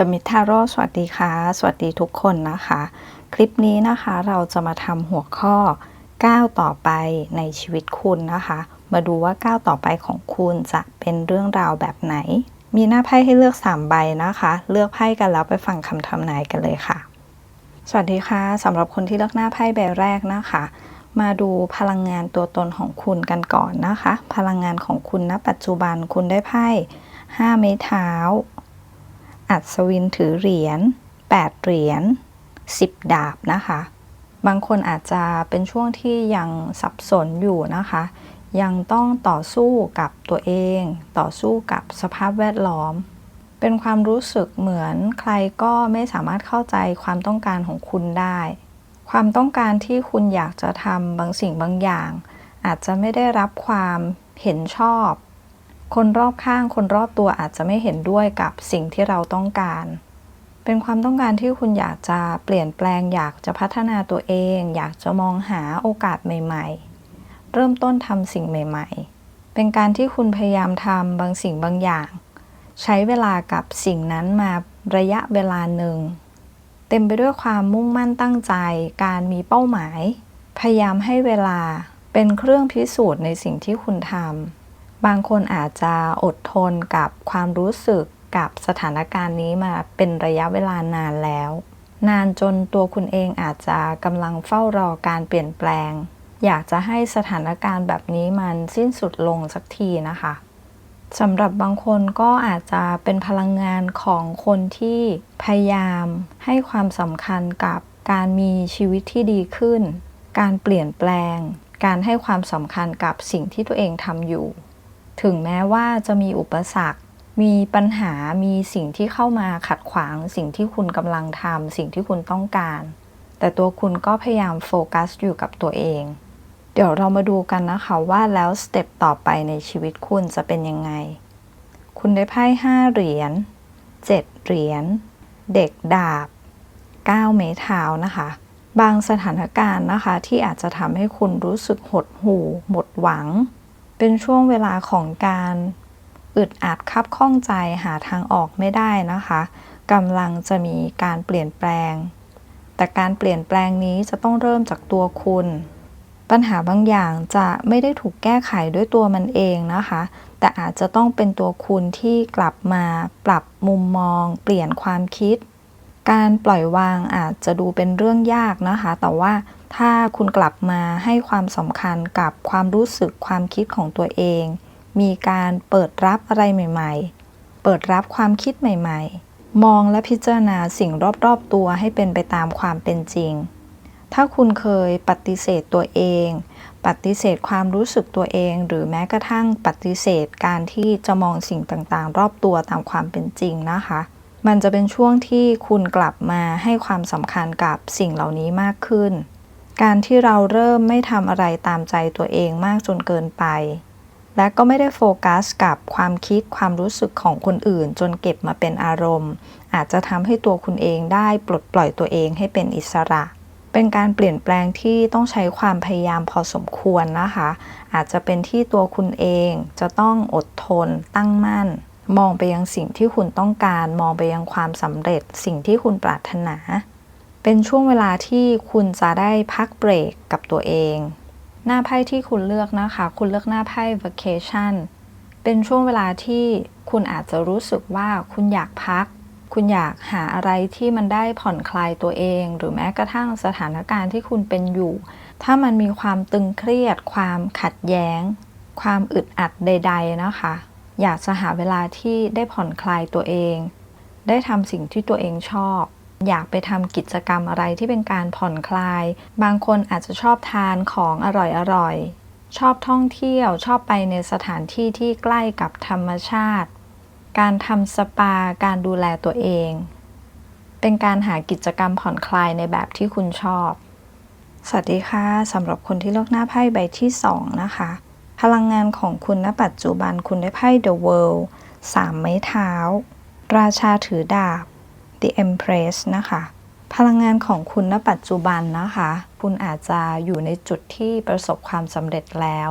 The m i t a r o สวัสดีค่ะ สวัสดีทุกคนนะคะ คลิปนี้นะคะเราจะมาทำหัวข้อก้าวต่อไปในชีวิตคุณนะคะ มาดูว่าก้าวต่อไปของคุณจะเป็นเรื่องราวแบบไหน มีหน้าไพ่ให้เลือก 3 ใบนะคะ เลือกไพ่กันแล้วไปฟังคำทำนายกันเลยค่ะ สวัสดีค่ะสำหรับคนที่เลือกหน้าไพ่ใบแรกนะคะ มาดูพลังงานตัวตนของคุณกันก่อนนะคะ พลังงานของคุณณปัจจุบันคุณได้ไพ่5ไม้เท้า อัศวินถือเหรียญ8เหรียญ10 ดาบนะคะ บางคนอาจจะเป็นช่วงที่ยังสับสนอยู่นะคะ ยังต้องต่อสู้กับตัวเอง ต่อสู้กับสภาพแวดล้อม เป็นความรู้สึกเหมือนใครก็ไม่สามารถเข้าใจความต้องการของคุณได้ ความต้องการที่คุณอยากจะทำบางสิ่งบางอย่าง อาจจะไม่ได้รับความเห็นชอบ คนรอบข้างคนรอบตัวอาจจะไม่เห็นด้วยกับสิ่งที่เราต้องการ เป็นความต้องการที่คุณอยากจะเปลี่ยนแปลง อยากจะพัฒนาตัวเอง อยากจะมองหาโอกาสใหม่ ๆ เริ่มต้นทำสิ่งใหม่ ๆ เป็นการที่คุณพยายามทำบางสิ่งบางอย่าง ใช้เวลากับสิ่งนั้นมาระยะเวลาหนึ่ง เต็มไปด้วยความมุ่งมั่นตั้งใจ การมีเป้าหมาย พยายามให้เวลาเป็นเครื่องพิสูจน์ในสิ่งที่คุณทำ บางคนอาจจะอดทนกับความรู้สึกกับสถานการณ์นี้มาเป็นระยะเวลานานแล้ว นานจนตัวคุณเองอาจจะกำลังเฝ้ารอการเปลี่ยนแปลง อยากจะให้สถานการณ์แบบนี้มันสิ้นสุดลงสักทีนะคะสำหรับบางคนก็อาจจะเป็นพลังงานของคนที่พยายามให้ความสำคัญกับการมีชีวิตที่ดีขึ้น การเปลี่ยนแปลง การให้ความสำคัญกับสิ่งที่ตัวเองทำอยู่ ถึงแม้ว่าจะมีอุปสรรค มีปัญหามีสิ่งที่เข้ามาขัดขวาง สิ่งที่คุณกำลังทำสิ่งที่คุณต้องการ แต่ตัวคุณก็พยายามโฟกัสอยู่กับตัวเอง เดี๋ยวเรามาดูกันนะคะว่าแล้วสเต็ปต่อไปในชีวิตคุณจะเป็นยังไง คุณได้ไพ่ห้าเหรียญเจ็ดเหรียญเด็กดาบ9เมเท้านะคะ บางสถานการณ์นะคะที่อาจจะทำให้คุณรู้สึกหดหู่หมดหวัง เป็นช่วงเวลาของการอึดอัดคับข้องใจหาทางออกไม่ได้นะคะกำลังจะมีการเปลี่ยนแปลง แต่การเปลี่ยนแปลงนี้จะต้องเริ่มจากตัวคุณ ปัญหาบางอย่างจะไม่ได้ถูกแก้ไขด้วยตัวมันเองนะคะ แต่อาจจะต้องเป็นตัวคุณที่กลับมาปรับมุมมอง เปลี่ยนความคิด การปล่อยวางอาจจะดูเป็นเรื่องยากนะคะ แต่ว่า ถ้าคุณกลับมาให้ความสำคัญกับความรู้สึกความคิดของตัวเอง มีการเปิดรับอะไรใหม่ ๆ เปิดรับความคิดใหม่ ๆ มองและพิจารณาสิ่งรอบๆตัวให้เป็นไปตามความเป็นจริง ถ้าคุณเคยปฏิเสธตัวเอง ปฏิเสธความรู้สึกตัวเอง หรือแม้กระทั่งปฏิเสธการที่จะมองสิ่งต่างๆ รอบตัวตามความเป็นจริงนะคะมันจะเป็นช่วงที่คุณกลับมาให้ความสำคัญกับสิ่งเหล่านี้มากขึ้น การที่เราเริ่มไม่ทำอะไรตามใจตัวเองมากจนเกินไป และก็ไม่ได้โฟกัสกับความคิดความรู้สึกของคนอื่น จนเก็บมาเป็นอารมณ์ อาจจะทำให้ตัวคุณเองได้ปลดปล่อยตัวเองให้เป็นอิสระ เป็นการเปลี่ยนแปลงที่ต้องใช้ความพยายามพอสมควรนะคะ อาจจะเป็นที่ตัวคุณเองจะต้องอดทนตั้งมั่น มองไปยังสิ่งที่คุณต้องการ มองไปยังความสำเร็จ สิ่งที่คุณปรารถนา เป็นช่วงเวลาที่คุณจะได้พักเบรกกับตัวเอง หน้าไพ่ที่คุณเลือกนะคะ คุณเลือกหน้าไพ่ vacation เป็นช่วงเวลาที่คุณอาจจะรู้สึกว่าคุณอยากพัก คุณอยากหาอะไรที่มันได้ผ่อนคลายตัวเอง หรือแม้กระทั่งสถานการณ์ที่คุณเป็นอยู่ ถ้ามันมีความตึงเครียด ความขัดแย้ง ความอึดอัดใด ๆนะคะ อยากจะหาเวลาที่ได้ผ่อนคลายตัวเอง ได้ทำสิ่งที่ตัวเองชอบ อยากไปทำกิจกรรมอะไรที่เป็นการผ่อนคลาย บางคนอาจจะชอบทานของอร่อยๆ ชอบท่องเที่ยวชอบไปในสถานที่ที่ใกล้กับธรรมชาติ การทำสปาการดูแลตัวเอง เป็นการหากิจกรรมผ่อนคลายในแบบที่คุณชอบ สวัสดีค่ะสำหรับคนที่เลือกหน้าไพ่ใบที่ 2 นะคะ พลังงานของคุณณปัจจุบันคุณได้ไพ่ The World 3ไม้เท้า ราชาถือดาบ The Empress นะคะ พลังงานของคุณณปัจจุบันนะคะ คุณอาจจะอยู่ในจุดที่ประสบความสำเร็จแล้ว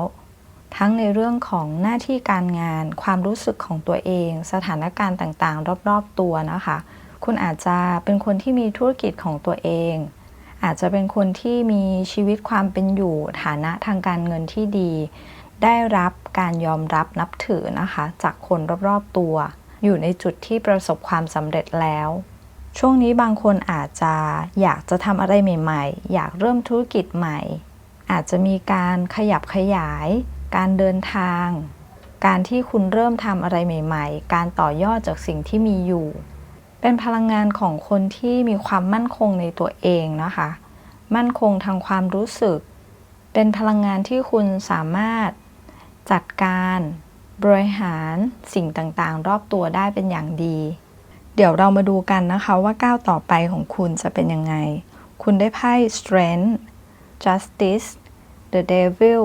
ทั้งในเรื่องของหน้าที่การงาน ความรู้สึกของตัวเอง สถานการณ์ต่างๆ รอบๆตัวนะคะ คุณอาจจะเป็นคนที่มีธุรกิจของตัวเอง อาจจะเป็นคนที่มีชีวิตความเป็นอยู่ฐานะทางการเงินที่ดี ได้รับการยอมรับนับถือนะคะ จากคนรอบๆตัว อยู่ในจุดที่ประสบความสำเร็จแล้ว ช่วงนี้บางคนอาจจะอยากจะทำอะไรใหม่ ๆ อยากเริ่มธุรกิจใหม่ อาจจะมีการขยับขยาย การเดินทาง การที่คุณเริ่มทำอะไรใหม่ ๆ การต่อยอดจากสิ่งที่มีอยู่ เป็นพลังงานของคนที่มีความมั่นคงในตัวเองนะคะ มั่นคงทางความรู้สึก เป็นพลังงานที่คุณสามารถจัดการ บริหารสิ่งต่างๆ รอบตัวได้เป็นอย่างดี เดี๋ยวเรามาดูกันนะคะว่าก้าวต่อไปของคุณจะเป็นยังไง คุณได้ไพ่ strength justice the devil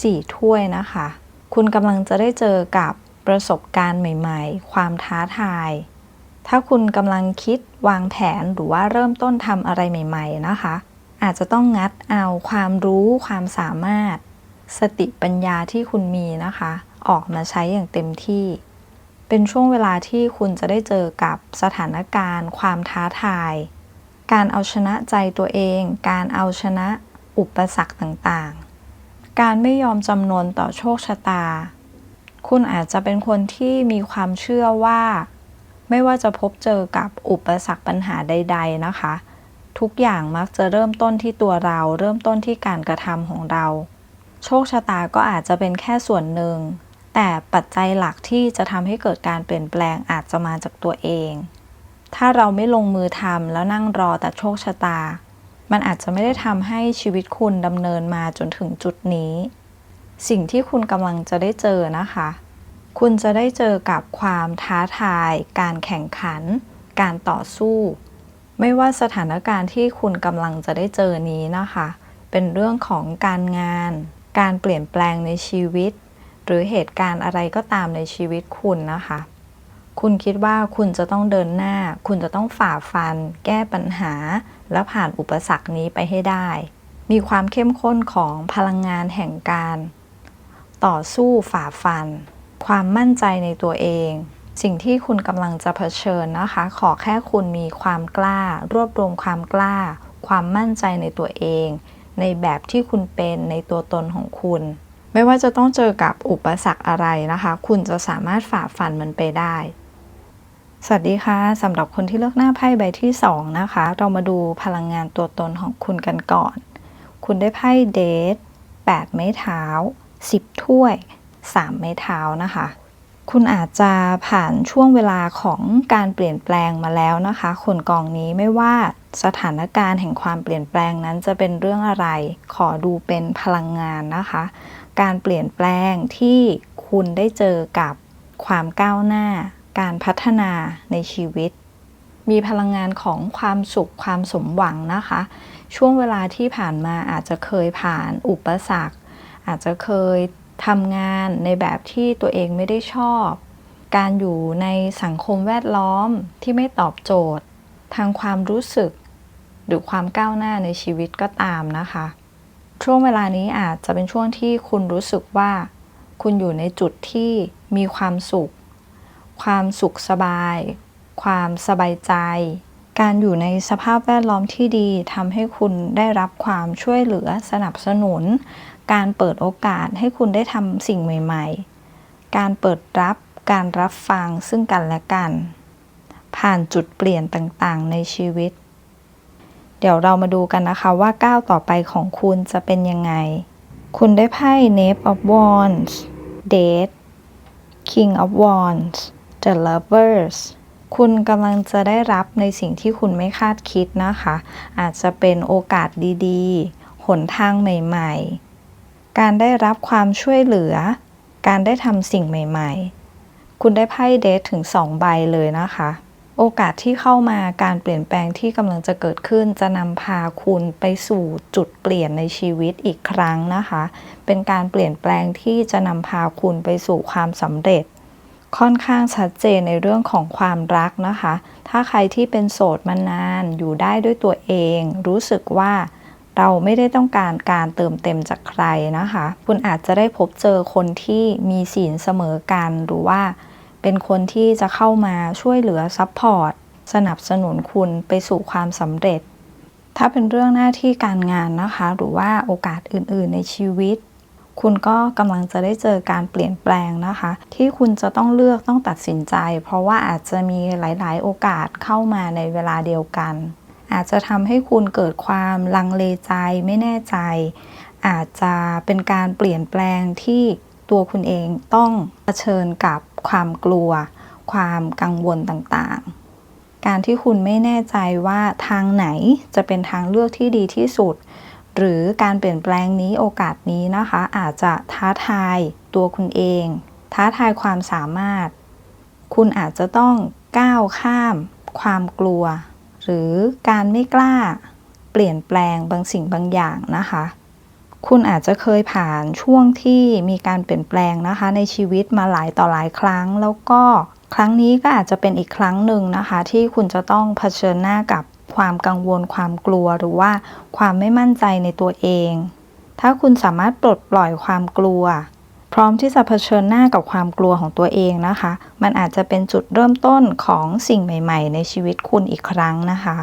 สี่ถ้วยนะคะ คุณกำลังจะได้เจอกับประสบการณ์ใหม่ ๆ ความท้าทาย ถ้าคุณกำลังคิดวางแผนหรือว่าเริ่มต้นทำอะไรใหม่ ๆ นะคะ อาจจะต้องงัดเอาความรู้ความสามารถ สติปัญญาที่คุณมีนะคะ ออกมาใช้อย่างเต็มที่ เป็นช่วงเวลาที่คุณจะได้เจอกับสถานการณ์ ความท้าทาย การเอาชนะใจตัวเอง การเอาชนะอุปสรรคต่างๆ การไม่ยอมจำนนต่อโชคชะตา คุณอาจจะเป็นคนที่มีความเชื่อว่า ไม่ว่าจะพบเจอกับอุปสรรคปัญหาใด ๆ นะคะ ทุกอย่างมักจะเริ่มต้นที่ตัวเรา เริ่มต้นที่การกระทำของเรา โชคชะตาก็อาจจะเป็นแค่ส่วนหนึ่ง แต่ปัจจัยหลักที่จะทำให้เกิดการเปลี่ยนแปลงอาจจะมาจากตัวเอง ถ้าเราไม่ลงมือทำแล้วนั่งรอแต่โชคชะตา มันอาจจะไม่ได้ทำให้ชีวิตคุณดำเนินมาจนถึงจุดนี้ สิ่งที่คุณกำลังจะได้เจอนะคะ คุณจะได้เจอกับความท้าทาย การแข่งขัน การต่อสู้ ไม่ว่าสถานการณ์ที่คุณกำลังจะได้เจอนี้นะคะ เป็นเรื่องของการงาน การเปลี่ยนแปลงในชีวิต หรือเหตุการณ์อะไรก็ตามในชีวิตคุณนะคะ คุณคิดว่าคุณจะต้องเดินหน้า คุณจะต้องฝ่าฟัน แก้ปัญหา และผ่านอุปสรรคนี้ไปให้ได้ มีความเข้มข้นของพลังงานแห่งการ ต่อสู้ฝ่าฟัน ความมั่นใจในตัวเอง สิ่งที่คุณกำลังจะเผชิญนะคะ ขอแค่คุณมีความกล้า รวบรวมความกล้า ความมั่นใจในตัวเอง ในแบบที่คุณเป็นในตัวตนของคุณ ไม่ว่าจะต้องเจอกับอุปสรรคอะไรนะคะ คุณจะสามารถฝ่าฟันมันไปได้ สวัสดีค่ะสำหรับคนที่เลือกหน้าไพ่ใบที่ 2 นะคะ เรามาดูพลังงานตัวตนของคุณกันก่อน คุณได้ไพ่เดท8 ไม้เท้า 10 ถ้วย 3 ไม้เท้านะคะคุณอาจจะผ่านช่วงเวลาของการเปลี่ยนแปลงมาแล้วนะคะ คนกองนี้ไม่ว่า สถานการณ์แห่งความเปลี่ยนแปลงนั้นจะเป็นเรื่องอะไร ขอดูเป็นพลังงานนะคะ การเปลี่ยนแปลงที่คุณได้เจอกับความก้าวหน้า การพัฒนาในชีวิต มีพลังงานของความสุขความสมหวังนะคะ ช่วงเวลาที่ผ่านมาอาจจะเคยผ่านอุปสรรค อาจจะเคยทำงานในแบบที่ตัวเองไม่ได้ชอบ การอยู่ในสังคมแวดล้อมที่ไม่ตอบโจทย์ ทางความรู้สึก หรือความก้าวหน้าในชีวิตก็ตามนะคะ ช่วงเวลานี้อาจจะเป็นช่วงที่คุณรู้สึกว่า คุณอยู่ในจุดที่มีความสุข ความสุขสบาย ความสบายใจ การอยู่ในสภาพแวดล้อมที่ดีทำให้คุณได้รับความช่วยเหลือสนับสนุน การเปิดโอกาสให้คุณได้ทำสิ่งใหม่ ๆ การเปิดรับการรับฟังซึ่งกันและกัน ผ่านจุดเปลี่ยนต่างๆ ในชีวิต เดี๋ยวเรามาดูกันนะคะว่าก้าวต่อไปของคุณจะเป็นยังไง คุณได้ไพ่ Knave of Wands Date King of Wands The Lovers คุณกำลังจะได้รับในสิ่งที่คุณไม่คาดคิดนะคะ อาจจะเป็นโอกาสดีๆ หนทางใหม่ ๆ การได้รับความช่วยเหลือ การได้ทำสิ่งใหม่ ๆ คุณได้ไพ่เดทถึง2ใบเลยนะคะ โอกาสที่เข้ามาการเปลี่ยนแปลงที่กำลังจะเกิดขึ้น จะนำพาคุณไปสู่จุดเปลี่ยนในชีวิตอีกครั้งนะคะ เป็นการเปลี่ยนแปลงที่จะนำพาคุณไปสู่ความสำเร็จ ค่อนข้างชัดเจนในเรื่องของความรักนะคะ ถ้าใครที่เป็นโสดมานานอยู่ได้ด้วยตัวเอง รู้สึกว่าเราไม่ได้ต้องการการเติมเต็มจากใครนะคะ คุณอาจจะได้พบเจอคนที่มีศีลเสมอกันหรือว่า เป็นคนที่จะเข้ามาช่วยเหลือซัพพอร์ตสนับสนุนคุณไปสู่ความสำเร็จ ถ้าเป็นเรื่องหน้าที่การงานนะคะ หรือว่าโอกาสอื่น ๆ ในชีวิต คุณก็กำลังจะได้เจอการเปลี่ยนแปลงนะคะ ที่คุณจะต้องเลือกต้องตัดสินใจ เพราะว่าอาจจะมีหลาย ๆ โอกาสเข้ามาในเวลาเดียวกัน อาจจะทำให้คุณเกิดความลังเลใจไม่แน่ใจ อาจจะเป็นการเปลี่ยนแปลงที่ตัวคุณเองต้องเผชิญกับ ความกลัว ความกังวลต่างๆ การที่คุณไม่แน่ใจว่าทางไหนจะเป็นทางเลือกที่ดีที่สุด หรือการเปลี่ยนแปลงนี้โอกาสนี้นะคะ อาจจะท้าทายตัวคุณเอง ท้าทายความสามารถ คุณอาจจะต้องก้าวข้าม ความกลัว หรือการไม่กล้า เปลี่ยนแปลงบางสิ่งบางอย่างนะคะ คุณอาจจะเคยผ่านช่วงที่มีการเปลี่ยนแปลงนะคะ ในชีวิตมาหลายต่อหลายครั้ง แล้วก็ครั้งนี้ก็อาจจะเป็นอีกครั้งหนึ่งนะคะ ที่คุณจะต้องเผชิญหน้ากับความกังวลความกลัวหรือว่าความไม่มั่นใจในตัวเอง ถ้าคุณสามารถปลดปล่อยความกลัว พร้อมที่จะเผชิญหน้ากับความกลัวของตัวเองนะคะ มันอาจจะเป็นจุดเริ่มต้นของสิ่งใหม่ ๆ ในชีวิตคุณอีกครั้งนะคะ